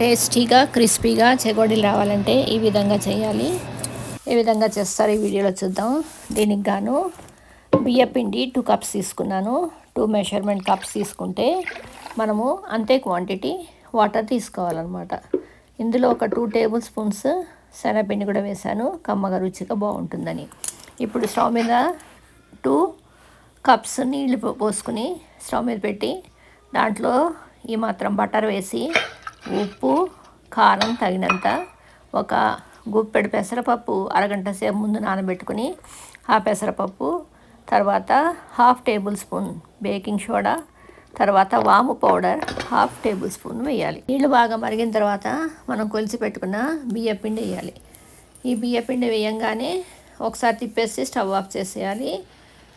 టేస్టీగా క్రిస్పీగా చెగోడీలు రావాలంటే ఈ విధంగా చేయాలి. ఏ విధంగా చేస్తారు ఈ వీడియోలో చూద్దాం. దీనికి గాను బియ్యపిండి టూ కప్స్ తీసుకున్నాను. టూ మెషర్మెంట్ కప్స్ తీసుకుంటే మనము అంతే క్వాంటిటీ వాటర్ తీసుకోవాలన్నమాట. ఇందులో ఒక టూ టేబుల్ స్పూన్స్ శనగపిండి కూడా వేశాను. కమ్మగా రుచిగా బాగుంటుందని. ఇప్పుడు స్టవ్ మీద టూ కప్స్ నీళ్ళు పోసుకుని స్టవ్ మీద పెట్టి దాంట్లో ఈ మాత్రం బటర్ వేసి ఉప్పు కారం తగినంత ఒక గుప్పెడు పెసరపప్పు అరగంట సేపు ముందు నానబెట్టుకుని ఆ పెసరపప్పు తర్వాత half tablespoon baking soda తర్వాత వాము పౌడర్ హాఫ్ టేబుల్ స్పూన్ వేయాలి. నీళ్ళు బాగా మరిగిన తర్వాత మనం కొలిసి పెట్టుకున్న బియ్యపిండి వేయాలి. ఈ బియ్యపిండి వేయంగానే ఒకసారి తిప్పేసి స్టవ్ ఆఫ్ చేసేయాలి.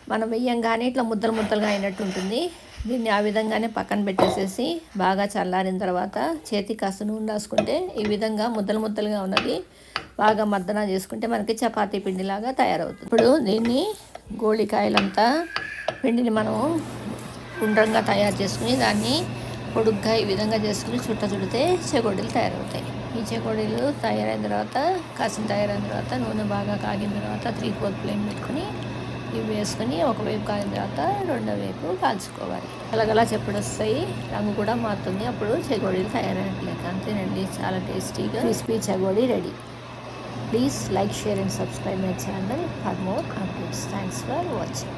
మనం వేయంగానే ఇట్లా ముద్దలు ముద్దలుగా అయినట్టు ఉంటుంది. దీన్ని ఆ విధంగానే పక్కన పెట్టేసేసి బాగా చల్లారిన తర్వాత చేతి కాస్త నూనె రాసుకుంటే ఈ విధంగా ముద్దలు ముద్దలుగా ఉన్నది బాగా మద్దన చేసుకుంటే మనకి చపాతీ పిండిలాగా తయారవుతుంది. ఇప్పుడు దీన్ని గోళికాయలంతా పిండిని మనం గుండ్రంగా తయారు చేసుకుని దాన్ని పొడుగ్గా ఈ విధంగా చేసుకుని చుట్ట చుడితే చెగోడీలు తయారవుతాయి. ఈ చెగోడీలు తయారైన తర్వాత కాసిన తయారైన తర్వాత నూనె బాగా కాగిన తర్వాత త్రీ ఫోర్త్ ప్లేన్ పెట్టుకుని ఇవి వేసుకొని ఒకవైపు కాగిన తర్వాత రెండో వైపు కాల్చుకోవాలి. అలాగలా చెప్పుడు వస్తాయి రంగు కూడా మారుతుంది. అప్పుడు చెగోడీలు తయారైనట్లేదు అంతేనండి. చాలా టేస్టీగా crispy chegodi ready. Please like share and subscribe my channel for more updates. Thanks for watching.